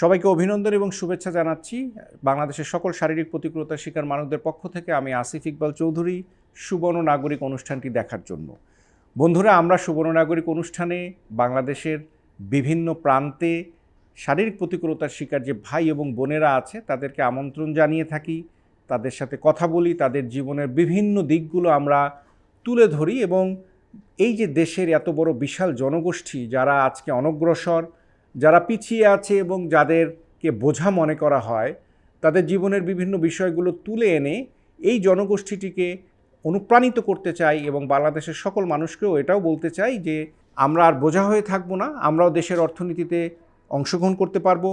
সবাইকে অভিনন্দন এবং শুভেচ্ছা জানাচ্ছি। বাংলাদেশের সকল শারীরিক প্রতিকূলতার শিকার মানুষদের পক্ষ থেকে আমি আসিফ ইকবাল চৌধুরী, সুবর্ণ নাগরিক অনুষ্ঠানটি দেখার জন্য। বন্ধুরা, আমরা সুবর্ণ নাগরিক অনুষ্ঠানে বাংলাদেশের বিভিন্ন প্রান্তে শারীরিক প্রতিকূলতার শিকার যে ভাই এবং বোনেরা আছে, তাদেরকে আমন্ত্রণ জানিয়ে থাকি। তাদের সাথে কথা বলি, তাদের জীবনের বিভিন্ন দিকগুলো আমরা তুলে ধরি এবং এই যে দেশের এত বড় বিশাল জনগোষ্ঠী যারা আজকে অনগ্রসর যারা পিছিয়ে আছে এবং যাদেরকে বোঝা মনে করা হয়, তাদের জীবনের বিভিন্ন বিষয়গুলো তুলে এনে এই জনগোষ্ঠীটিকে অনুপ্রাণিত করতে চাই এবং বাংলাদেশের সকল মানুষকেও এটাও বলতে চাই যে, আমরা আর বোঝা হয়ে থাকব না, আমরাও দেশের অর্থনীতিতে অংশগ্রহণ করতে পারব,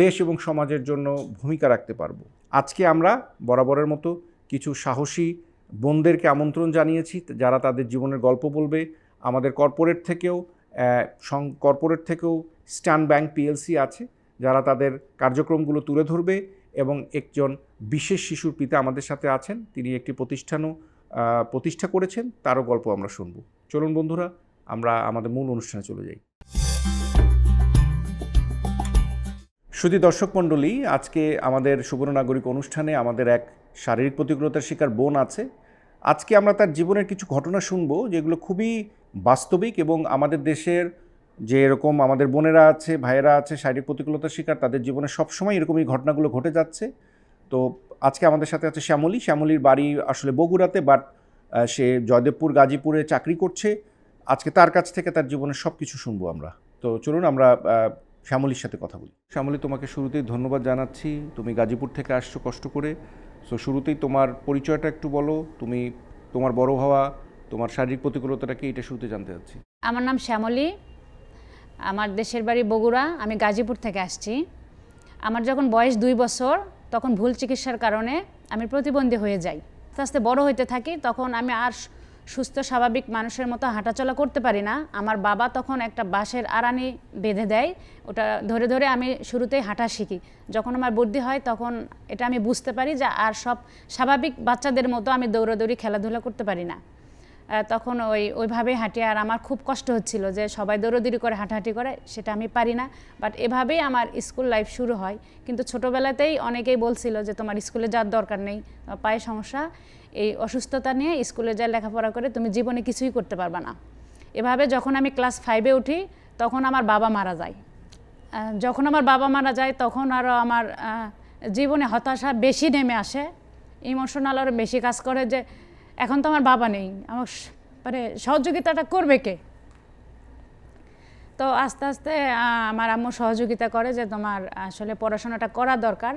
দেশ এবং সমাজের জন্য ভূমিকা রাখতে পারব। আজকে আমরা বরাবরের মতো কিছু সাহসী বোনদেরকে আমন্ত্রণ জানিয়েছি, যারা তাদের জীবনের গল্প বলবে। আমাদের কর্পোরেট থেকেও কর্পোরেট থেকেও স্টান ব্যাংক পিএলসি আছে, যারা তাদের কার্যক্রমগুলো তুলে ধরবে এবং একজন বিশেষ শিশুর পিতা আমাদের সাথে আছেন। তিনি একটি প্রতিষ্ঠানও প্রতিষ্ঠা করেছেন। তারও গল্প আমরা শুনব। চলুন বন্ধুরা, আমরা আমাদের মূল অনুষ্ঠানে চলে যাই। শুধু দর্শক মণ্ডলী, আজকে আমাদের সুবর্ণ নাগরিক অনুষ্ঠানে আমাদের এক শারীরিক প্রতিকূলতার শিকার বোন আছে। আজকে আমরা তার জীবনের কিছু ঘটনা শুনব, যেগুলো খুবই বাস্তবিক এবং আমাদের দেশের যে এরকম আমাদের বোনেরা আছে ভাইয়েরা আছে শারীরিক প্রতিকূলতার শিকার তাদের জীবনে সবসময় এরকম এই ঘটনাগুলো ঘটে যাচ্ছে। তো আজকে আমাদের সাথে আছে শ্যামলী। শ্যামলীর বাড়ি আসলে বগুড়াতে বাট সে জয়দেবপুর গাজীপুরে চাকরি করছে। আজকে তার কাছ থেকে তার জীবনের সব কিছু শুনব আমরা। তো চলুন আমরা শ্যামলীর সাথে কথা বলি। শ্যামলী তোমাকে শুরুতেই ধন্যবাদ জানাচ্ছি। তুমি গাজীপুর থেকে আসছো কষ্ট করে। সো শুরুতেই তোমার পরিচয়টা একটু বলো। তুমি তোমার বড় হওয়া তোমার শারীরিক প্রতিকূলতাটা কি এটা শুরুতে জানতে চাচ্ছি? আমার নাম শ্যামলী। আমার দেশের বাড়ি বগুড়া, আমি গাজীপুর থেকে আসছি। আমার যখন বয়স দুই বছর, তখন ভুল চিকিৎসার কারণে আমি প্রতিবন্ধী হয়ে যাই। আস্তে আস্তে বড় হইতে থাকি, তখন আমি আর সুস্থ, স্বাভাবিক মানুষের মতো হাঁটাচলা করতে পারি না। আমার বাবা তখন একটা বাঁশের আড়ানি বেঁধে দেয়, ওটা ধরে ধরে আমি শুরুতেই হাঁটা শিখি। যখন আমার বুদ্ধি হয়, তখন এটা আমি বুঝতে পারি যে আর সব স্বাভাবিক বাচ্চাদের মতো আমি দৌড়াদৌড়ি, খেলাধুলা করতে পারি না। তখন ওই, ওইভাবেই হাঁটি। আর আমার খুব কষ্ট হচ্ছিল যে সবাই দৌড়োদৌড়ি করে, হাঁটাহাঁটি করে, সেটা আমি পারি না। বাট এভাবেই আমার স্কুল লাইফ শুরু হয়। কিন্তু ছোটোবেলাতেই অনেকেই বলছিল যে তোমার স্কুলে যাওয়ার দরকার নেই পায়ে সমস্যা। এই অসুস্থতা নিয়ে স্কুলে যা লেখাপড়া করে তুমি জীবনে কিছুই করতে পারবে না। এভাবে যখন আমি ক্লাস ফাইভে উঠি, তখন আমার বাবা মারা যায়। যখন আমার বাবা মারা যায়, তখন আরও আমার জীবনে হতাশা বেশি নেমে আসে। ইমোশনাল আরও বেশি কাজ করে যে এখন তো আমার বাবা নেই। আমার মানে সহযোগিতাটা করবে কে? তো আস্তে আস্তে আমার আম্মু সহযোগিতা করে যে তোমার আসলে পড়াশোনাটা করা দরকার।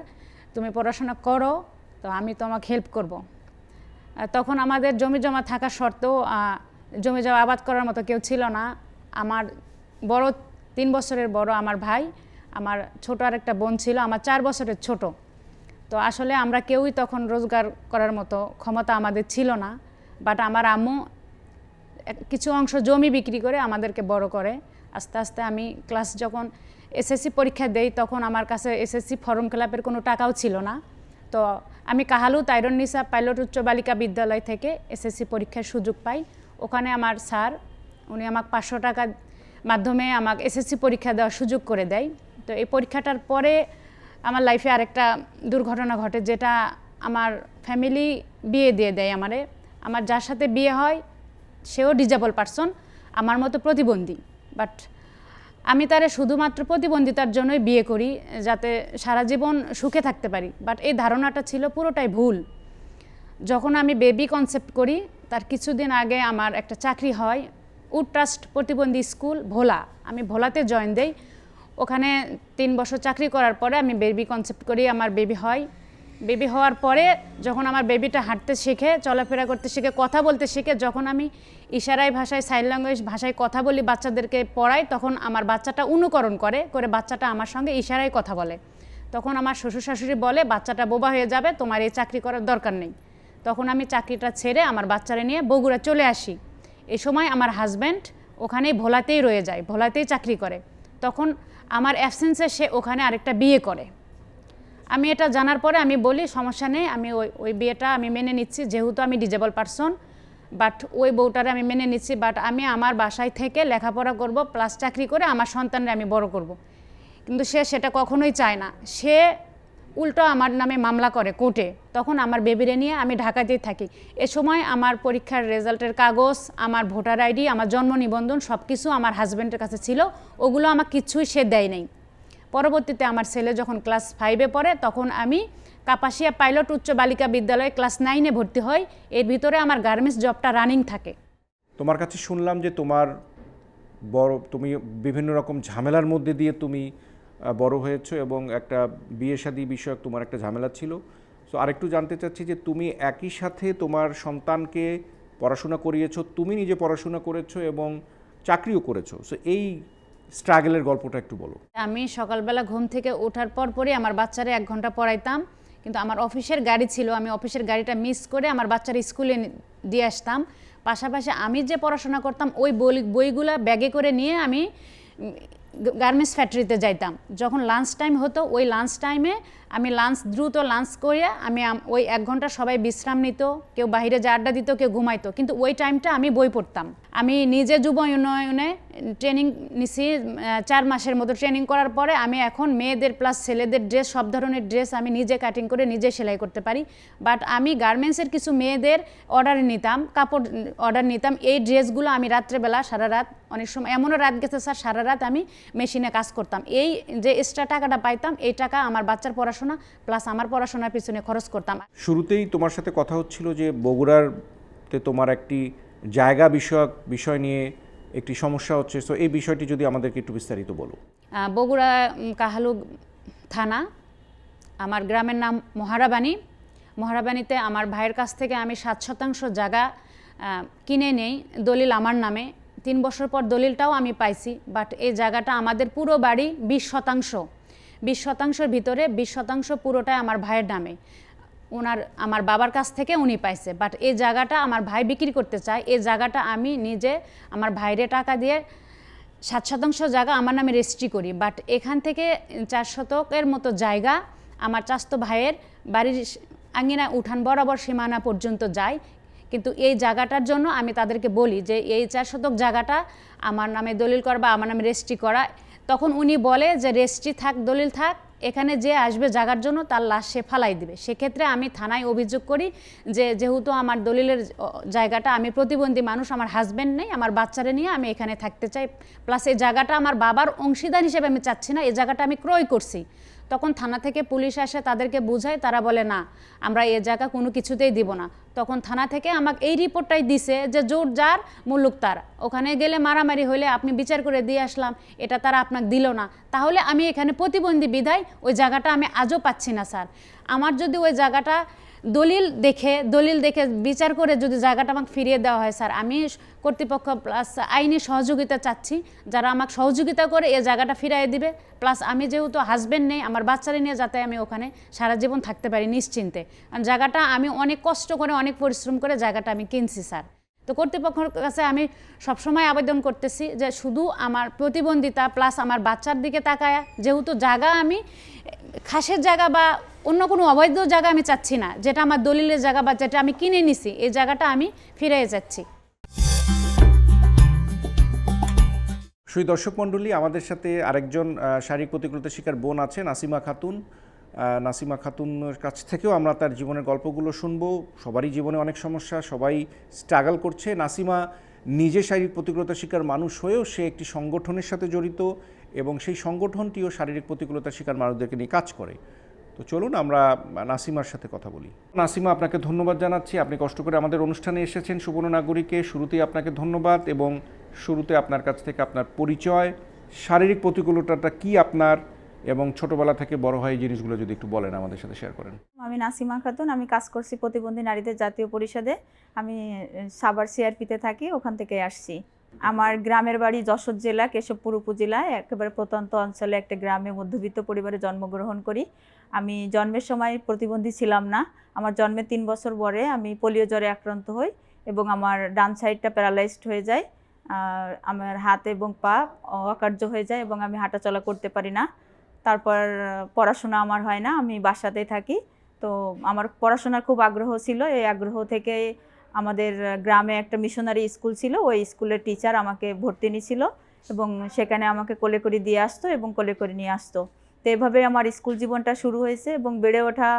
তুমি পড়াশোনা করো, তো আমি তোমাকে হেল্প করব। তখন আমাদের জমি জমা থাকা সত্ত্বেও জমি জমা আবাদ করার মতো কেউ ছিল না। আমার বড়, তিন বছরের বড় আমার ভাই, আমার ছোট আর একটা বোন ছিল, আমার চার বছরের ছোট। তো আসলে আমরা কেউই তখন রোজগার করার মতো ক্ষমতা আমাদের ছিল না বাট আমার আম্মু কিছু অংশ জমি বিক্রি করে আমাদেরকে বড় করে। আস্তে আস্তে আমি ক্লাস যখন এসএসসি পরীক্ষা দেই, তখন আমার কাছে এসএসসি ফর্ম ক্লাবের কোনো টাকাও ছিল না। তো আমি কাহালু তাইরন নিসা পাইলট উচ্চ বালিকা বিদ্যালয় থেকে এসএসসি পরীক্ষার সুযোগ পাই। ওখানে আমার স্যার, উনি আমাকে পাঁচশো টাকার মাধ্যমে আমাকে এসএসসি পরীক্ষা দেওয়ার সুযোগ করে দেয়। তো এই পরীক্ষাটার পরে আমার লাইফে আরেকটা দুর্ঘটনা ঘটে যেটা আমার ফ্যামিলি বিয়ে দিয়ে দেয় আমারে। আমার যার সাথে বিয়ে হয়, সেও ডিজেবল পারসন আমার মতো প্রতিবন্ধী। বাট আমি তারে শুধুমাত্র প্রতিবন্ধিতার জন্যই বিয়ে করি, যাতে সারা জীবন সুখে থাকতে পারি। বাট এই ধারণাটা ছিল পুরোটাই ভুল। যখন আমি বেবি কনসেপ্ট করি, তার কিছুদিন আগে আমার একটা চাকরি হয় উড ট্রাস্ট প্রতিবন্ধী স্কুল, ভোলা। আমি ভোলাতে জয়েন দেই। ওখানে তিন বছর চাকরি করার পরে আমি বেবি কনসেপ্ট করি আমার বেবি হয়। বেবি হওয়ার পরে যখন আমার বেবিটা হাঁটতে শেখে, চলাফেরা করতে শিখে, কথা বলতে শিখে, যখন আমি ইশারায় ভাষায় সাইন ল্যাঙ্গুয়েজ ভাষায় কথা বলি, বাচ্চাদেরকে পড়াই, তখন আমার বাচ্চাটা অনুকরণ করে করে বাচ্চাটা আমার সঙ্গে ইশারায় কথা বলে। তখন আমার শ্বশুর শাশুড়ি বলে, বাচ্চাটা বোবা হয়ে যাবে, তোমার এই চাকরি করার দরকার নেই। তখন আমি চাকরিটা ছেড়ে আমার বাচ্চারা নিয়ে বগুড়া চলে আসি। এ সময় আমার হাজব্যান্ড ওখানেই ভোলাতেই রয়ে যায়, ভোলাতেই চাকরি করে। তখন আমার অ্যাবসেন্সে সে ওখানে আরেকটা বিয়ে করে আমি এটা জানার পরে আমি বলি, সমস্যা নেই, আমি ওই ওই বিয়েটা আমি মেনে নিচ্ছি, যেহেতু আমি ডিজেবল পারসন বাট ওই বউটারে আমি মেনে নিচ্ছি বাট আমি আমার বাসায় থেকে লেখাপড়া করব প্লাস চাকরি করে আমার সন্তানরে আমি বড় করব। কিন্তু সে সেটা কখনোই চায় না সে উল্টো আমার নামে মামলা করে কোর্টে। তখন আমার বেবিরে নিয়ে আমি ঢাকাতেই থাকি। এ সময় আমার পরীক্ষার রেজাল্টের কাগজ, আমার ভোটার আইডি, আমার জন্ম নিবন্ধন সব কিছু আমার হাজব্যান্ডের কাছে ছিল। ওগুলো আমার কিছুই সে দেয় নাই। পরবর্তীতে আমার ছেলে যখন ক্লাস ফাইভে পড়ে, তখন আমি কাপাসিয়া পাইলট উচ্চ বালিকা বিদ্যালয়ে ক্লাস নাইনে ভর্তি হই। এর ভিতরে আমার গার্মেন্টস জবটা রানিং থাকে। তোমার কাছে শুনলাম যে তোমার বড়, তুমি বিভিন্ন রকম ঝামেলার মধ্যে দিয়ে তুমি বড় হয়েছো এবং একটা বিয়ে শাদী বিষয়ক তোমার একটা ঝামেলা ছিল। সো আরেকটু জানতে চাচ্ছি যে তুমি একই সাথে তোমার সন্তানকে পড়াশোনা করিয়েছো, তুমি নিজে পড়াশোনা করেছ এবং চাকরিও করেছ। সো এই স্ট্রাগলের গল্পটা একটু বলো। আমি সকালবেলা ঘুম থেকে ওঠার পর পরই আমার বাচ্চারে এক ঘণ্টা পড়াইতাম, কিন্তু আমার অফিসের গাড়ি ছিল, আমি অফিসের গাড়িটা মিস করে আমার বাচ্চার স্কুলে দিয়ে আসতাম। পাশাপাশি আমি যে পড়াশোনা করতাম, ওই বই বইগুলা ব্যাগে করে নিয়ে আমি গার্মেন্টস ফ্যাক্টরিতে যাইতাম। যখন লাঞ্চ টাইম হতো, ওই লাঞ্চ টাইমে আমি লাঞ্চ দ্রুত লাঞ্চ করে আমি ওই এক ঘণ্টা সবাই বিশ্রাম নিত, কেউ বাহিরে যা আড্ডা দিত, কেউ ঘুমাইতো। কিন্তু ওই টাইমটা আমি বই পড়তাম। আমি নিজে যুব উন্নয়নে ট্রেনিং নিছি চার মাসের মতো ট্রেনিং করার পরে আমি এখন মেয়েদের প্লাস ছেলেদের ড্রেস সব ধরনের ড্রেস আমি নিজে কাটিং করে নিজে সেলাই করতে পারি। বাট আমি গার্মেন্টসের কিছু মেয়েদের অর্ডার নিতাম, কাপড় অর্ডার নিতাম, এই ড্রেসগুলো আমি রাত্রেবেলা, সারা রাত, অনেক সময় এমনও রাত গেছে স্যার সারা রাত আমি মেশিনে কাজ করতাম। এই যে এক্সট্রা টাকাটা পাইতাম, এই টাকা আমার বাচ্চার পড়াশোনা প্লাস আমার পড়াশোনার পিছনে খরচ করতাম। শুরুতেই তোমার সাথে কথা হচ্ছিল যে বগুড়ারতে তোমার একটি জায়গা বিষয়ক বিষয় নিয়ে একটি সমস্যা হচ্ছে। সো এই বিষয়টি যদি আমাদেরকে একটু বিস্তারিত বলো। বগুড়া কাহালু থানা, আমার গ্রামের নাম মহারাবানী মহারাবানীতে আমার ভাইয়ের কাছ থেকে আমি সাত শতাংশ জায়গা কিনে নেই। দলিল আমার নামে। তিন বছর পর দলিলটাও আমি পাইছি বাট এই জায়গাটা আমাদের পুরো বাড়ি বিশ শতাংশ। বিশ শতাংশের ভিতরে বিশ শতাংশ পুরোটাই আমার ভাইয়ের নামে। ওনার, আমার বাবার কাছ থেকে উনি পাইছে। বাট এই জায়গাটা আমার ভাই বিক্রি করতে চায়। এই জায়গাটা আমি নিজে, আমার ভাইরে টাকা দিয়ে সাত শতাংশ জায়গা আমার নামে রেজিস্ট্রি করি। বাট এখান থেকে চার শতকের মতো জায়গা আমার চাস্তো ভাইয়ের বাড়ির আঙিনা উঠান বরাবর সীমানা পর্যন্ত যায়। কিন্তু এই জায়গাটার জন্য আমি তাদেরকে বলি যে, এই চার শতক জায়গাটা আমার নামে দলিল করা বা আমার নামে রেজিস্ট্রি করা। তখন উনি বলে যে, রেজিস্ট্রি থাক, দলিল থাক। এখানে যে আসবে জাগার জন্য তার লাশ সে ফালাই দিবে। সেক্ষেত্রে আমি থানায় অভিযোগ করি যে, যেহেতু আমার দলিলের জায়গাটা, আমি প্রতিবন্ধী মানুষ, আমার হাজব্যান্ড নেই, আমার বাচ্চারে নিয়ে আমি এখানে থাকতে চাই। প্লাস এই জায়গাটা আমার বাবার অংশীদার হিসেবে আমি চাচ্ছি না, এই জায়গাটা আমি ক্রয় করছি। তখন থানা থেকে পুলিশ আসে, তাদেরকে বুঝায়, তারা বলে, না, আমরা এ জায়গা কোনো কিছুতেই দিব না। তখন থানা থেকে আমাকে এই রিপোর্টটাই দিছে যে, জোর যার মুলুক তার। ওখানে গেলে মারামারি হলে আপনি বিচার করে দিয়ে আসলাম। এটা তারা আপনাকে দিল না। তাহলে আমি এখানে প্রতিবন্ধী বিধায় ওই জায়গাটা আমি আজও পাচ্ছি না, স্যার। আমার যদি ওই জায়গাটা দলিল দেখে দলিল দেখে বিচার করে যদি জায়গাটা আমাকে ফিরিয়ে দেওয়া হয়, স্যার, আমি কর্তৃপক্ষ প্লাস আইনি সহযোগিতা চাচ্ছি। যারা আমাকে সহযোগিতা করে, এ জায়গাটা ফিরিয়ে দিবে। প্লাস আমি যেহেতু হাজব্যান্ড নেই, আমার বাচ্চারা নিয়ে যাতে আমি ওখানে সারা জীবন থাকতে পারি নিশ্চিন্তে। কারণ জায়গাটা আমি অনেক কষ্ট করে, অনেক পরিশ্রম করে জায়গাটা আমি কিনছি, স্যার। তো কর্তৃপক্ষের কাছে আমি সবসময় আবেদন করতেছি যে শুধু আমার প্রতিবন্ধিতা প্লাস আমার বাচ্চার দিকে তাকায়া, যেহেতু জায়গা আমি, খাসের জায়গা বা অন্য কোনো অবৈধ জায়গা আমি চাচ্ছি না, যেটা আমার দলিলের জায়গা বা যেটা আমি কিনে নিছি, এই জায়গাটা আমি ফিরে যাচ্ছি। সুই দর্শক মণ্ডলী, আমাদের সাথে আরেকজন শারীরিক প্রতিকূলতা শিকার বোন আছে নাসিমা খাতুন। নাসিমা খাতুনের কাছ থেকেও আমরা তার জীবনের গল্পগুলো শুনব। সবারই জীবনে অনেক সমস্যা, সবাই স্ট্রাগল করছে। নাসিমা নিজে শারীরিক প্রতিকূলতা শিকার মানুষ হয়েও সে একটি সংগঠনের সাথে জড়িত এবং সেই সংগঠনটিও শারীরিক প্রতিকূলতা শিকার মানুষদেরকে নিয়ে কাজ করে। তো চলুন আমরা নাসিমার সাথে কথা বলি। নাসিমা, আপনাকে ধন্যবাদ জানাচ্ছি। আপনি কষ্ট করে আমাদের অনুষ্ঠানে এসেছেন সুবর্ণ নাগরিকে শুরুতেই আপনাকে ধন্যবাদ এবং শুরুতে আপনার কাছ থেকে আপনার পরিচয়। শারীরিক প্রতিকূলতাটা কি আপনার? এবং ছোটবেলা থেকে বড় হয় এই জিনিসগুলো যদি একটু বলেন আমাদের সাথে শেয়ার করেন। আমি নাসিমা খাতুন, আমি কাজ করছি প্রতিবন্ধী নারীদের জাতীয় পরিষদে। আমি সাভার সিআরপিতে থাকি, ওখান থেকে আসছি। আমার গ্রামের বাড়ি যশোর জেলা, কেশবপুর উপজেলায় একেবারে প্রত্যন্ত অঞ্চলে একটা গ্রামে মধ্যবিত্ত পরিবারে জন্মগ্রহণ করি। আমি জন্মের সময় প্রতিবন্ধী ছিলাম না। আমার জন্মের তিন বছর পরে আমি পোলিও জ্বরে আক্রান্ত হই এবং আমার ডান সাইডটা প্যারালাইজড হয়ে যায়। আমার হাত এবং পা অকার্য হয়ে যায় এবং আমি হাঁটাচলা করতে পারি না। তারপর পড়াশোনা আমার হয় না, আমি বাসাতে থাকি। তো আমার পড়াশোনার খুব আগ্রহ ছিল, এই আগ্রহ থেকে আমাদের গ্রামে একটা মিশনারি স্কুল ছিল, ওই স্কুলের টিচার আমাকে ভর্তি নিয়েছিল এবং সেখানে আমাকে কোলে করে দিয়ে আসতো এবং কোলে করে নিয়ে আসতো। তো এভাবেই আমার স্কুল জীবনটা শুরু হয়েছে এবং বেড়ে ওঠা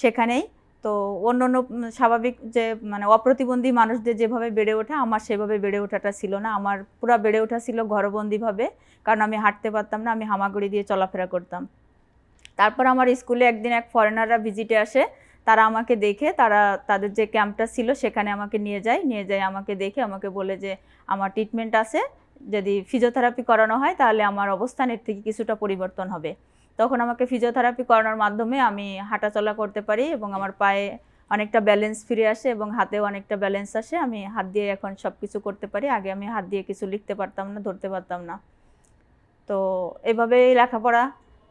সেখানেই। তো অন্য অন্য স্বাভাবিক যে মানে অপ্রতিবন্ধী মানুষদের যেভাবে বেড়ে ওঠা, আমার সেভাবে বেড়ে ওঠাটা ছিল না। আমার পুরো বেড়ে ওঠা ছিল ঘরবন্দিভাবে, কারণ আমি হাঁটতে পারতাম না, আমি হামাগুড়ি দিয়ে চলাফেরা করতাম। তারপর আমার স্কুলে একদিন এক ফরেনাররা ভিজিটে আসে, তারা আমাকে দেখে, তারা, তাদের যে ক্যাম্পটা ছিল, সেখানে আমাকে নিয়ে যায় নিয়ে যায় আমাকে দেখে, আমাকে বলে যে, আমার ট্রিটমেন্ট আছে, যদি ফিজিওথেরাপি করানো হয়, তাহলে আমার অবস্থান এর থেকে কিছুটা পরিবর্তন হবে। তখন আমাকে ফিজিওথেরাপি করানোর মাধ্যমে আমি হাঁটাচলা করতে পারি এবং আমার পায়ে অনেকটা ব্যালেন্স ফিরে আসে এবং হাতেও অনেকটা ব্যালেন্স আসে। আমি হাত দিয়ে এখন সব কিছু করতে পারি। আগে আমি হাত দিয়ে কিছু লিখতে পারতাম না, ধরতে পারতাম না। তো এভাবেই লেখাপড়া।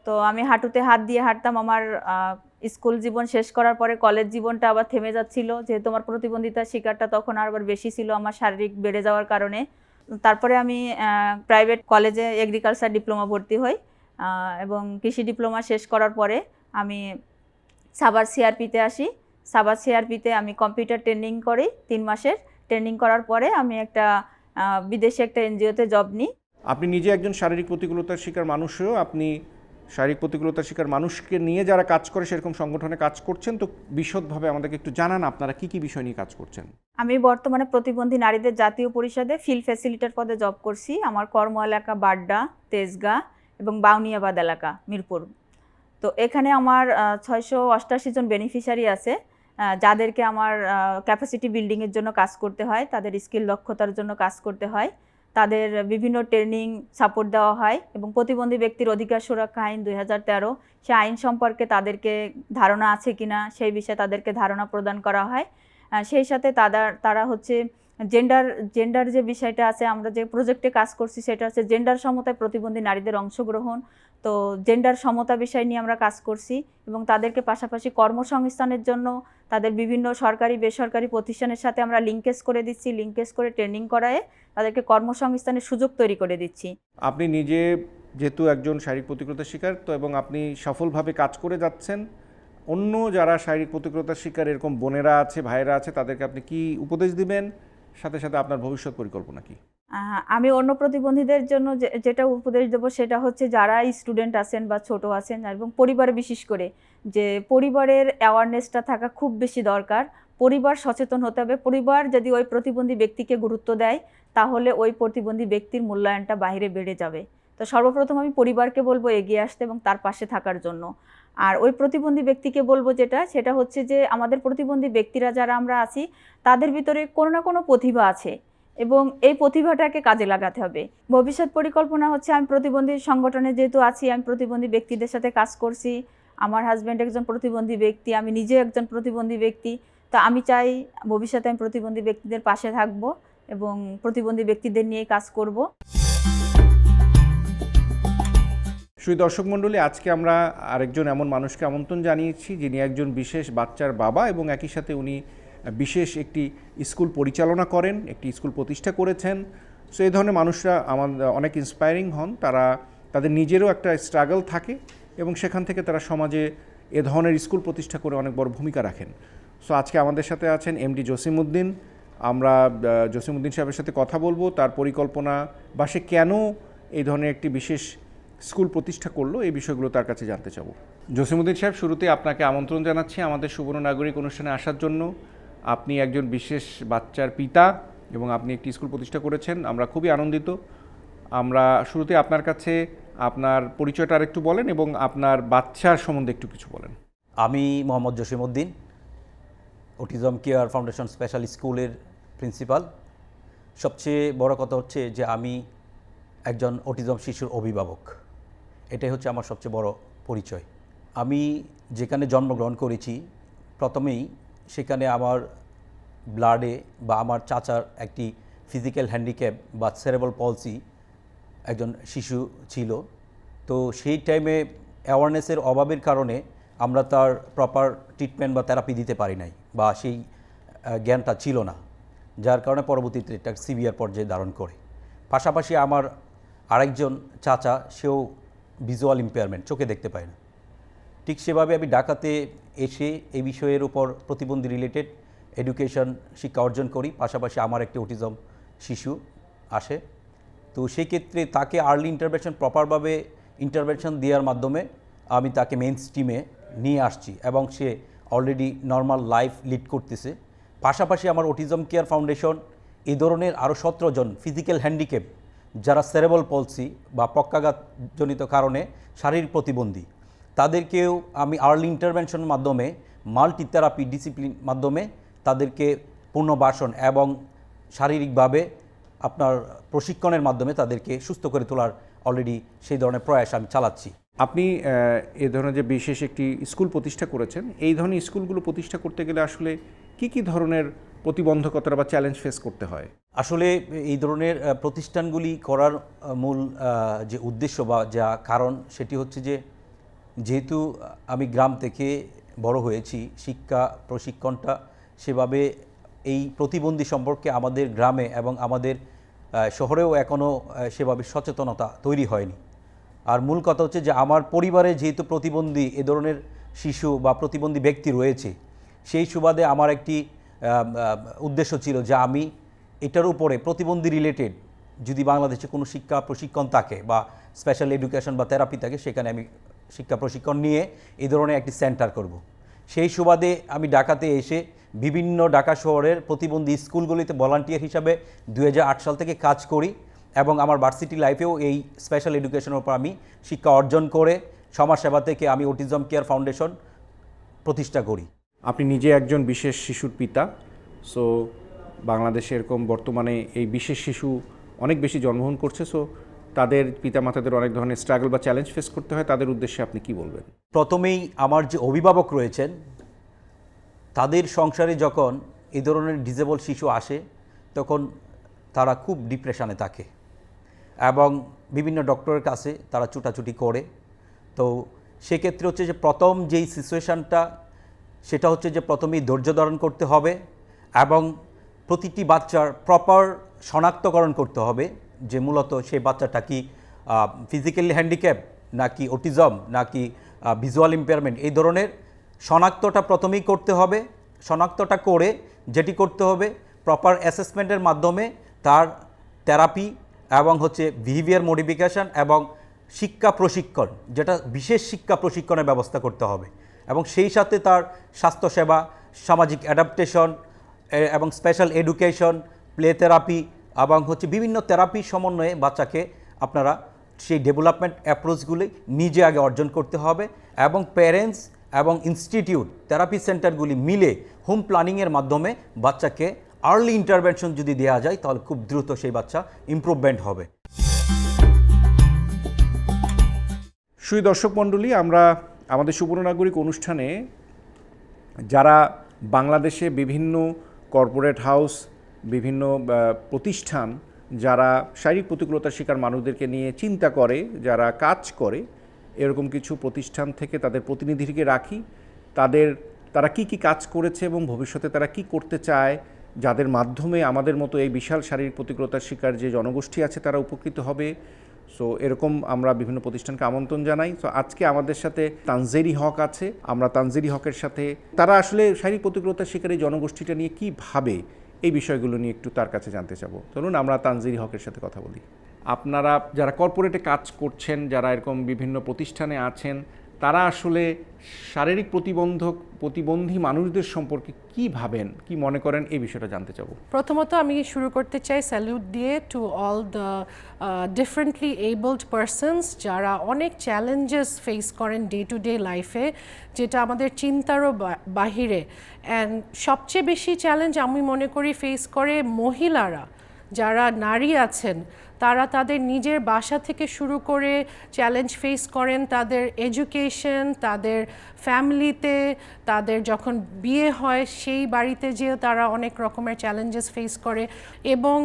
তো আমি হাঁটুতে হাত দিয়ে হাঁটতাম। আমার স্কুল জীবন শেষ করার পরে কলেজ জীবনটা আবার থেমে যাচ্ছিল। যেহেতু আমার প্রতিবন্ধিতার শিকারটা তখন আবার বেশি ছিল আমার শারীরিক বেড়ে যাওয়ার কারণে। তারপরে আমি প্রাইভেট কলেজে এগ্রিকালচার ডিপ্লোমা ভর্তি হই। এবং কৃষি ডিপ্লোমা শেষ করার পরে আমি সাবার সিআরপিতে আসি। সাবার সিআরপিতে আমি কম্পিউটার ট্রেনিং করি তিন মাসের। ট্রেনিং করার পরে আমি একটা বিদেশে একটা এনজিওতে জব নিই। আপনি নিজে একজন শারীরিক প্রতিকূলতার শিকার মানুষও আপনি শারীরিক প্রতিকূলতার শিকার মানুষকে নিয়ে যারা কাজ করে সেরকম সংগঠনে কাজ করছেন তো বিশদভাবে আমাদেরকে একটু জানান আপনারা কি কি বিষয় নিয়ে কাজ করছেন। আমি বর্তমানে প্রতিবন্ধী নারীদের জাতীয় পরিষদে ফিল্ড ফ্যাসিলিটার পদে জব করছি। আমার কর্ম এলাকা বাড্ডা তেজগাঁ এবং বাউনিয়াবাদ এলাকা, মিরপুর। তো এখানে আমার ছয়শো অষ্টাশি জন বেনিফিশিয়ারি আছে যাদেরকে আমার ক্যাপাসিটি বিল্ডিংয়ের জন্য কাজ করতে হয়, তাদের স্কিল দক্ষতার জন্য কাজ করতে হয়, তাদের বিভিন্ন ট্রেনিং সাপোর্ট দেওয়া হয় এবং প্রতিবন্ধী ব্যক্তির অধিকার সুরক্ষা আইন দুই হাজার তেরো, সে আইন সম্পর্কে তাদেরকে ধারণা আছে কিনা, সেই বিষয়ে তাদেরকে ধারণা প্রদান করা হয় সেই সাথে তারা তারা হচ্ছে জেন্ডার জেন্ডার যে বিষয়টা আছে, আমরা যে প্রজেক্টে কাজ করছি, সেটা হচ্ছে জেন্ডার সমতায় প্রতিবন্ধী নারীদের অংশগ্রহণ। তো জেন্ডার সমতা বিষয় নিয়ে আমরা কাজ করছি এবং তাদেরকে পাশাপাশি কর্মসংস্থানের জন্য তাদের বিভিন্ন সরকারি, বেসরকারি প্রতিষ্ঠানের সাথে আমরা লিঙ্কেজ করে দিচ্ছি লিঙ্কেজ করে ট্রেনিং করায় তাদেরকে কর্মসংস্থানের সুযোগ তৈরি করে দিচ্ছি। আপনি নিজে যেহেতু একজন শারীরিক প্রতিকূলতার শিকার, তো এবং আপনি সফলভাবে কাজ করে যাচ্ছেন, অন্য যারা শারীরিক প্রতিকূলতার শিকার, এরকম বোনেরা আছে, ভাইয়েরা আছে, তাদেরকে আপনি কি উপদেশ দিবেন? সাথে সাথে আপনার ভবিষ্যৎ পরিকল্পনা কি? আমি অন্য প্রতিবন্ধীদের জন্য যেটা উপদেশ দেবো সেটা হচ্ছে যারা স্টুডেন্ট আছেন বা ছোট আছেন এবং পরিবারে বিশেষ করে, যে পরিবারের অ্যাওয়ারনেসটা থাকা খুব বেশি দরকার। পরিবার সচেতন হতে হবে। পরিবার যদি ওই প্রতিবন্ধী ব্যক্তিকে গুরুত্ব দেয়, তাহলে ওই প্রতিবন্ধী ব্যক্তির মূল্যায়নটা বাইরে বেড়ে যাবে। তো সর্বপ্রথম আমি পরিবারকে বলব এগিয়ে আসতে এবং তার পাশে থাকার জন্য। আর ওই প্রতিবন্ধী ব্যক্তিকে বলব যেটা, সেটা হচ্ছে যে আমাদের প্রতিবন্ধী ব্যক্তিরা যারা আমরা আছি, তাদের ভিতরে কোনো না কোনো প্রতিভা আছে এবং এই প্রতিভাটাকে কাজে লাগাতে হবে। ভবিষ্যৎ পরিকল্পনা হচ্ছে আমি প্রতিবন্ধী সংগঠনে যেহেতু আছি, আমি প্রতিবন্ধী ব্যক্তিদের সাথে কাজ করছি, আমার হাজব্যান্ড একজন প্রতিবন্ধী ব্যক্তি, আমি নিজে একজন প্রতিবন্ধী ব্যক্তি, তো আমি চাই ভবিষ্যতে আমি প্রতিবন্ধী ব্যক্তিদের পাশে থাকব এবং প্রতিবন্ধী ব্যক্তিদের নিয়ে কাজ করব। সুই দর্শক মণ্ডলী, আজকে আমরা আরেকজন এমন মানুষকে আমন্ত্রণ জানিয়েছি যিনি একজন বিশেষ বাচ্চার বাবা এবং একই সাথে উনি বিশেষ একটি স্কুল পরিচালনা করেন, একটি স্কুল প্রতিষ্ঠা করেছেন। সো এই ধরনের মানুষরা আমাদের অনেক ইন্সপায়ারিং হন। তারা, তাদের নিজেরও একটা স্ট্রাগল থাকে এবং সেখান থেকে তারা সমাজে এ ধরনের স্কুল প্রতিষ্ঠা করে অনেক বড় ভূমিকা রাখেন। সো আজকে আমাদের সাথে আছেন এমডি জসিমউদ্দিন। আমরা জসিমউদ্দিন সাহেবের সাথে কথা বলব। তার পরিকল্পনা বা সে কেন এই ধরনের একটি বিশেষ স্কুল প্রতিষ্ঠা করল, এই বিষয়গুলো তার কাছে জানতে চাবো। জসিমুদ্দিন সাহেব শুরুতে আপনাকে আমন্ত্রণ জানাচ্ছি আমাদের সুবর্ণ নাগরিক অনুষ্ঠানে আসার জন্য। আপনি একজন বিশেষ বাচ্চার পিতা এবং আপনি একটি স্কুল প্রতিষ্ঠা করেছেন, আমরা খুবই আনন্দিত। আমরা শুরুতে আপনার কাছে আপনার পরিচয়টা আরেকটু বলেন এবং আপনার বাচ্চার সম্বন্ধে একটু কিছু বলেন। আমি Mohammad Jasimuddin autism care foundation special স্কুলের প্রিন্সিপাল সবচেয়ে বড় কথা হচ্ছে যে আমি একজন অটিজম শিশুর অভিভাবক। এটাই হচ্ছে আমার সবচেয়ে বড় পরিচয়। আমি যেখানে জন্মগ্রহণ করেছি, প্রথমেই সেখানে আমার ব্লাডে বা আমার চাচার একটি ফিজিক্যাল হ্যান্ডিক্যাপ বা সেরেবল পলসি একজন শিশু ছিল। তো সেই টাইমে অ্যাওয়ারনেসের অভাবের কারণে আমরা তার প্রপার ট্রিটমেন্ট বা থেরাপি দিতে পারি নাই বা সেই জ্ঞানটা ছিল না, যার কারণে পরবর্তীতে এটা সিভিয়ার পর্যায়ে ধারণ করে। পাশাপাশি আমার আরেকজন চাচা, সেও ভিজুয়াল ইম্পেয়ারমেন্ট চোখে দেখতে পায় না। ঠিক সেভাবে আমি ঢাকাতে এসে এই বিষয়ের উপর প্রতিবন্ধী রিলেটেড এডুকেশন শিক্ষা অর্জন করি, পাশাপাশি আমার একটি অটিজম শিশু আসে। তো সেই ক্ষেত্রে তাকে আর্লি ইন্টারভেনশন প্রপারভাবে ইন্টারভেনশন দেওয়ার মাধ্যমে আমি তাকে মেন স্ট্রিমে নিয়ে আসছি এবং সে অলরেডি নর্মাল লাইফ লিড করতেছে। পাশাপাশি আমার অটিজম কেয়ার ফাউন্ডেশন এ ধরনের আরও সতেরো জন ফিজিক্যাল হ্যান্ডিক্যাপ যারা সেরেবল পলসি বা পক্ষাঘাতজনিত কারণে শারীরিক প্রতিবন্ধী, তাদেরকেও আমি আর্লি ইন্টারভেনশনের মাধ্যমে মাল্টি থেরাপি ডিসিপ্লিন মাধ্যমে তাদেরকে পুনর্বাসন এবং শারীরিকভাবে আপনার প্রশিক্ষণের মাধ্যমে তাদেরকে সুস্থ করে তোলার অলরেডি সেই ধরনের প্রয়াস আমি চালাচ্ছি। আপনি এ ধরনের যে বিশেষ একটি স্কুল প্রতিষ্ঠা করেছেন, এই ধরনের স্কুলগুলো প্রতিষ্ঠা করতে গেলে আসলে কি কি ধরনের প্রতিবন্ধকতা বা চ্যালেঞ্জ ফেস করতে হয়। আসলে এই ধরনের প্রতিষ্ঠানগুলি করার মূল যে উদ্দেশ্য বা যা কারণ সেটি হচ্ছে যে, যেহেতু আমি গ্রাম থেকে বড় হয়েছি, শিক্ষা, প্রশিক্ষণটা সেভাবে এই প্রতিবন্ধী সম্পর্কে আমাদের গ্রামে এবং আমাদের শহরেও এখনও সেভাবে সচেতনতা তৈরি হয়নি। আর মূল কথা হচ্ছে যে, আমার পরিবারে যেহেতু প্রতিবন্ধী এ ধরনের শিশু বা প্রতিবন্ধী ব্যক্তি রয়েছে, সেই সুবাদে আমার একটি উদ্দেশ্য ছিল যে আমি এটার উপরে প্রতিবন্ধী রিলেটেড যদি বাংলাদেশে কোনো শিক্ষা প্রশিক্ষণ থাকে বা স্পেশাল এডুকেশন বা থেরাপি থাকে, সেখানে আমি শিক্ষা প্রশিক্ষণ নিয়ে এই ধরনের একটি সেন্টার করব। সেই সুবাদে আমি ঢাকাতে এসে বিভিন্ন ঢাকা শহরের প্রতিবন্ধী স্কুলগুলিতে ভলান্টিয়ার হিসাবে দু হাজার আট সাল থেকে কাজ করি এবং আমার ভার্সিটি লাইফেও এই স্পেশাল এডুকেশনের উপর আমি শিক্ষা অর্জন করে সমাজসেবা থেকে আমি অটিজম কেয়ার ফাউন্ডেশন প্রতিষ্ঠা করি আপনি নিজে একজন বিশেষ শিশুর পিতা সো বাংলাদেশে এরকম বর্তমানে এই বিশেষ শিশু অনেক বেশি জন্মগ্রহণ করছে সো তাদের পিতামাতাদের অনেক ধরনের স্ট্রাগল বা চ্যালেঞ্জ ফেস করতে হয়, তাদের উদ্দেশ্যে আপনি কি বলবেন? প্রথমেই আমার যে অভিভাবক রয়েছেন, তাদের সংসারে যখন এই ধরনের ডিজেবল শিশু আসে, তখন তারা খুব ডিপ্রেশনে থাকে এবং বিভিন্ন ডক্টরের কাছে তারা ছুটাছুটি করে। তো সেক্ষেত্রে হচ্ছে যে প্রথম যেই সিচুয়েশানটা সেটা হচ্ছে যে প্রথমেই ধৈর্য ধারণ করতে হবে এবং প্রতিটি বাচ্চার প্রপার শনাক্তকরণ করতে হবে যে মূলত সেই বাচ্চাটা কি ফিজিক্যালি হ্যান্ডিক্যাপ নাকি অটিজম নাকি ভিজুয়াল ইম্পেয়ারমেন্ট এই ধরনের শনাক্তটা প্রথমেই করতে হবে। শনাক্তটা করে যেটি করতে হবে প্রপার অ্যাসেসমেন্টের মাধ্যমে তার থেরাপি এবং হচ্ছে বিহেভিয়ার মডিফিকেশন এবং শিক্ষা প্রশিক্ষণ, যেটা বিশেষ শিক্ষা প্রশিক্ষণের ব্যবস্থা করতে হবে। এবং সেই সাথে তার স্বাস্থ্যসেবা, সামাজিক অ্যাডাপ্টেশন এবং স্পেশাল এডুকেশন প্লে থেরাপি এবং হচ্ছে বিভিন্ন থেরাপি সমন্বয়ে বাচ্চাকে আপনারা সেই ডেভেলপমেন্ট অ্যাপ্রোচগুলি নিজে আগে অর্জন করতে হবে এবং প্যারেন্টস এবং ইনস্টিটিউট থেরাপি সেন্টারগুলি মিলে হোম প্ল্যানিংয়ের মাধ্যমে বাচ্চাকে আর্লি ইন্টারভেনশন যদি দেওয়া যায়, তাহলে খুব দ্রুত সেই বাচ্চা ইমপ্রুভমেন্ট হবে। সুই দর্শক মণ্ডলী, আমরা আমাদের সুবর্ণ নাগরিক অনুষ্ঠানে যারা বাংলাদেশে বিভিন্ন কর্পোরেট হাউস, বিভিন্ন প্রতিষ্ঠান, যারা শারীরিক প্রতিকূলতার শিকার মানুষদেরকে নিয়ে চিন্তা করে, যারা কাজ করে, এরকম কিছু প্রতিষ্ঠান থেকে তাদের প্রতিনিধিকে রাখি। তাদের, তারা কি কি কাজ করেছে এবং ভবিষ্যতে তারা কি করতে চায়, যাদের মাধ্যমে আমাদের মতো এই বিশাল শারীরিক প্রতিকূলতার শিকার যে জনগোষ্ঠী আছে তারা উপকৃত হবে সো এরকম আমরা বিভিন্ন প্রতিষ্ঠানকে আমন্ত্রণ জানাই। তো আজকে আমাদের সাথে তানজেরি হক আছে। আমরা তানজেরি হকের সাথে, তারা আসলে শারীরিক প্রতিকূলতার শিকারী জনগোষ্ঠীটা নিয়ে কি ভাবে, এই বিষয়গুলো নিয়ে একটু তার কাছে জানতে চাবো। চলুন, আমরা তানজিরি হকের সাথে কথা বলি। আপনারা যারা কর্পোরেটে কাজ করছেন, যারা এরকম বিভিন্ন প্রতিষ্ঠানে আছেন তারা আসলে শারীরিক প্রতিবন্ধক, প্রতিবন্ধী মানুষদের সম্পর্কে কি ভাবেন? কি মনে করেন? এই বিষয়টা জানতে চাবো। প্রথমত আমি শুরু করতে চাই স্যালুট দিয়ে to all the differently abled persons যারা অনেক চ্যালেঞ্জেস ফেস করেন ডে টু ডে লাইফে যেটা আমাদের চিন্তারও বাহিরে। অ্যান্ড সবচেয়ে বেশি চ্যালেঞ্জ আমি মনে করি ফেস করে মহিলারা, যারা নারী আছেন। তারা তাদের নিজের বাসা থেকে শুরু করে চ্যালেঞ্জ ফেস করেন তাদের এডুকেশন তাদের ফ্যামিলিতে তাদের যখন বিয়ে হয় সেই বাড়িতে যেও তারা অনেক রকমের চ্যালেঞ্জেস ফেস করে এবং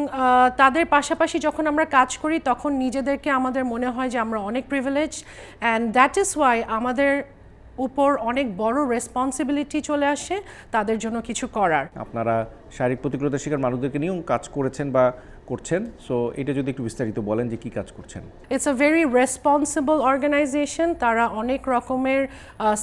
তাদের পাশাপাশি যখন আমরা কাজ করি তখন নিজেদেরকে আমাদের মনে হয় যে আমরা অনেক privilege and that is why আমাদের উপর অনেক বড় রেসপন্সিবিলিটি চলে আসে তাদের জন্য কিছু করার। আপনারা শারীরিক প্রতিকূলতার শিকার মানুষদেরকে নিয়েও কাজ করেছেন বা করছেন। সো এটা যদি একটু বিস্তারিত বলেন যে কি কাজ করছেন। It's a very responsible organisation তারা অনেক রকমের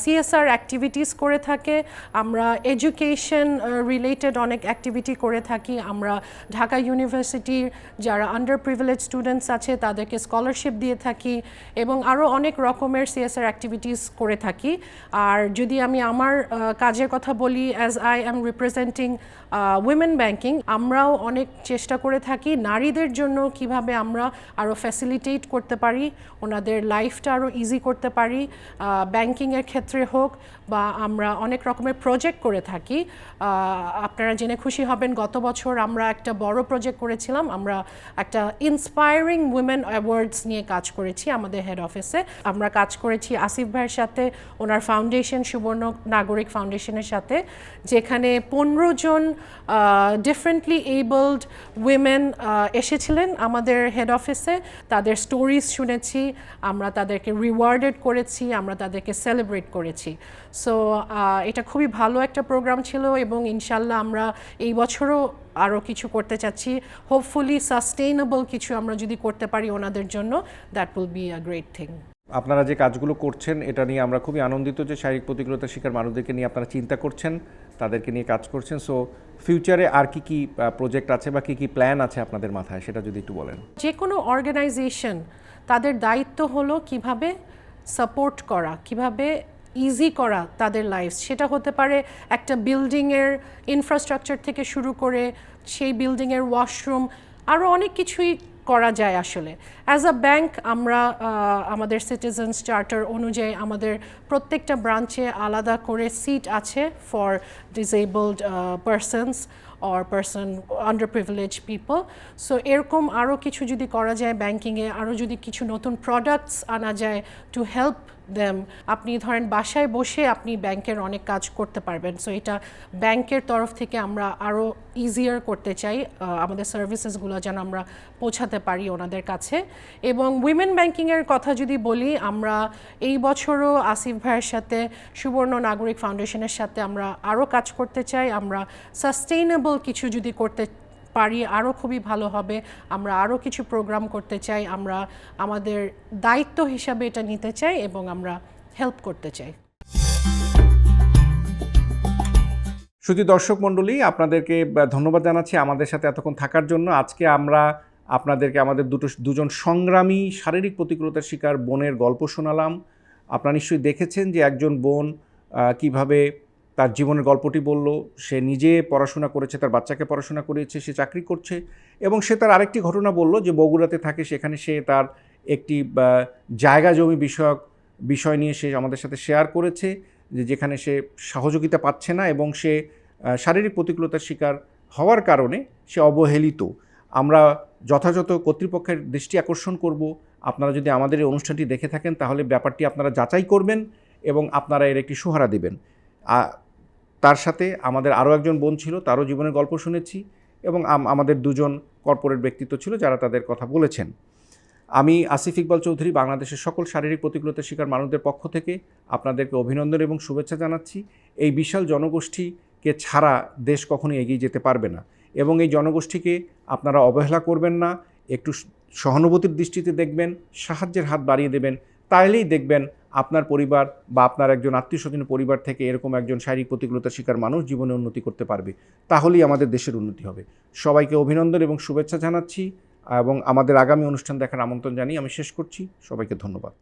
সিএসআর অ্যাক্টিভিটিস করে থাকে। আমরা এডুকেশন রিলেটেড অনেক অ্যাক্টিভিটি করে থাকি। আমরা ঢাকা ইউনিভার্সিটির যারা আন্ডার প্রিভিলেজ স্টুডেন্টস আছে, তাদেরকে স্কলারশিপ দিয়ে থাকি এবং আরও অনেক রকমের সিএসআর অ্যাক্টিভিটিস করে থাকি। আর যদি আমি আমার কাজের কথা বলি as I am representing women banking আমরাও অনেক চেষ্টা করে থাকি। নারীদের জন্য কীভাবে আমরা আরও ফ্যাসিলিটেট করতে পারি, ওনাদের লাইফটা আরও ইজি করতে পারি ব্যাংকিংয়ের ক্ষেত্রে হোক বা আমরা অনেক রকমের প্রজেক্ট করে থাকি। আপনারা জেনে খুশি হবেন, গত বছর আমরা একটা বড় প্রজেক্ট করেছিলাম। আমরা একটা ইন্সপায়ারিং উইমেন অ্যাওয়ার্ডস নিয়ে কাজ করেছি আমাদের হেড অফিসে আমরা কাজ করেছি আসিফ ভাইয়ের সাথে, ওনার ফাউন্ডেশন সুবর্ণ নাগরিক ফাউন্ডেশনের সাথে, যেখানে পনেরো জন ডিফারেন্টলি এবলড উইমেন এসেছিলেন আমাদের হেড অফিসে তাদের স্টোরিজ শুনেছি, আমরা তাদেরকে রিওয়ার্ডেড করেছি, আমরা তাদেরকে সেলিব্রেট করেছি। সো এটা খুবই ভালো একটা প্রোগ্রাম ছিল এবং ইনশাল্লাহ আমরা এই বছরও আরও কিছু করতে চাচ্ছি। হোপফুলি সাস্টেইনেবল কিছু আমরা যদি করতে পারি ওনাদের জন্য that will be a great thing আপনারা যে কাজগুলো করছেন, এটা নিয়ে আমরা খুবই আনন্দিত যে শারীরিক প্রতিকূলতার শিকার মানুষদেরকে নিয়ে আপনারা চিন্তা করছেন, তাদেরকে নিয়ে কাজ করছেন। সো ফিউচারে আর কি কি প্রজেক্ট আছে বা কি কি প্ল্যান আছে আপনাদের মাথায়? সেটা যদি একটু বলেন। যে কোনো অর্গানাইজেশন তাদের দায়িত্ব হলো কীভাবে সাপোর্ট করা, কীভাবে ইজি করা তাদের লাইফ সেটা হতে পারে একটা বিল্ডিংয়ের ইনফ্রাস্ট্রাকচার থেকে শুরু করে, সেই বিল্ডিংয়ের ওয়াশরুম আরও অনেক কিছুই করা যায় আসলে। অ্যাজ আ ব্যাংক আমরা আমাদের সিটিজেন্স চার্টার অনুযায়ী আমাদের প্রত্যেকটা ব্রাঞ্চে আলাদা করে সিট আছে for disabled persons or person under privilege people so এরকম আরও কিছু যদি করা যায় ব্যাংকিংয়ে আরও যদি কিছু নতুন প্রোডাক্টস আনা যায় টু হেল্প আপনি ধরেন বাসায় বসে আপনি ব্যাংকের অনেক কাজ করতে পারবেন। সো এটা ব্যাংকের তরফ থেকে আমরা আরও ইজিয়ার করতে চাই আমাদের সার্ভিসেসগুলো যেন আমরা পৌঁছাতে পারি ওনাদের কাছে। এবং উইমেন ব্যাংকিংয়ের কথা যদি বলি, আমরা এই বছরও আসিফ ভাইয়ের সাথে, সুবর্ণ নাগরিক ফাউন্ডেশনের সাথে আমরা আরও কাজ করতে চাই। আমরা সাস্টেইনেবল কিছু যদি করতে পারি আরও খুবই ভালো হবে। আমরা আরও কিছু প্রোগ্রাম করতে চাই, আমরা আমাদের দায়িত্ব হিসাবে এটা নিতে চাই এবং আমরা হেল্প করতে চাই। শুধু দর্শক মণ্ডলী, আপনাদেরকে ধন্যবাদ জানাচ্ছি আমাদের সাথে এতক্ষণ থাকার জন্য। আজকে আমরা আপনাদেরকে আমাদের দুটো, দুজন সংগ্রামী শারীরিক প্রতিকূলতার শিকার বোনের গল্প শোনালাম। আপনারা নিশ্চয়ই দেখেছেন যে একজন বোন কীভাবে তার জীবনের গল্পটি বলল, সে নিজে পড়াশোনা করেছে, তার বাচ্চাকে পড়াশোনা করিয়েছে, সে চাকরি করছে এবং সে তার আরেকটি ঘটনা বলল যে বগুড়াতে থাকে, সেখানে সে তার একটি জায়গা জমি বিষয়ক বিষয় নিয়ে সে আমাদের সাথে শেয়ার করেছে, যে যেখানে সে সহযোগিতা পাচ্ছে না এবং সে শারীরিক প্রতিকূলতার শিকার হওয়ার কারণে সে অবহেলিত। আমরা যথাযথ কর্তৃপক্ষের দৃষ্টি আকর্ষণ করব। আপনারা যদি আমাদের এই অনুষ্ঠানটি দেখে থাকেন, তাহলে ব্যাপারটি আপনারা যাচাই করবেন এবং আপনারা এর একটি সুহারা দিবেন। তার সাথে আমাদের আরও একজন বোন ছিল, তারও জীবনের গল্প শুনেছি এবং আমাদের দুজন কর্পোরেট ব্যক্তিত্ব ছিল যারা তাদের কথা বলেছেন। আমি আসিফ ইকবাল চৌধুরী, বাংলাদেশের সকল শারীরিক প্রতিকূলতার শিকার মানুষদের পক্ষ থেকে আপনাদেরকে অভিনন্দন এবং শুভেচ্ছা জানাচ্ছি। এই বিশাল জনগোষ্ঠীকে ছাড়া দেশ কখনো এগিয়ে যেতে পারবে না এবং এই জনগোষ্ঠীকে আপনারা অবহেলা করবেন না, একটু সহানুভূতির দৃষ্টিতে দেখবেন, সাহায্যের হাত বাড়িয়ে দেবেন তাইলেই দেখবেন আপনার পরিবার বা আপনার একজন আত্মীয় স্বজনের পরিবার থেকে এরকম একজন শারীরিক প্রতিকূলতার শিকার মানুষ জীবনে উন্নতি করতে পারবে। তাহলেই আমাদের দেশের উন্নতি হবে। সবাইকে অভিনন্দন এবং শুভেচ্ছা জানাচ্ছি এবং আমাদের আগামী অনুষ্ঠান দেখার আমন্ত্রণ জানিয়ে আমি শেষ করছি। সবাইকে ধন্যবাদ।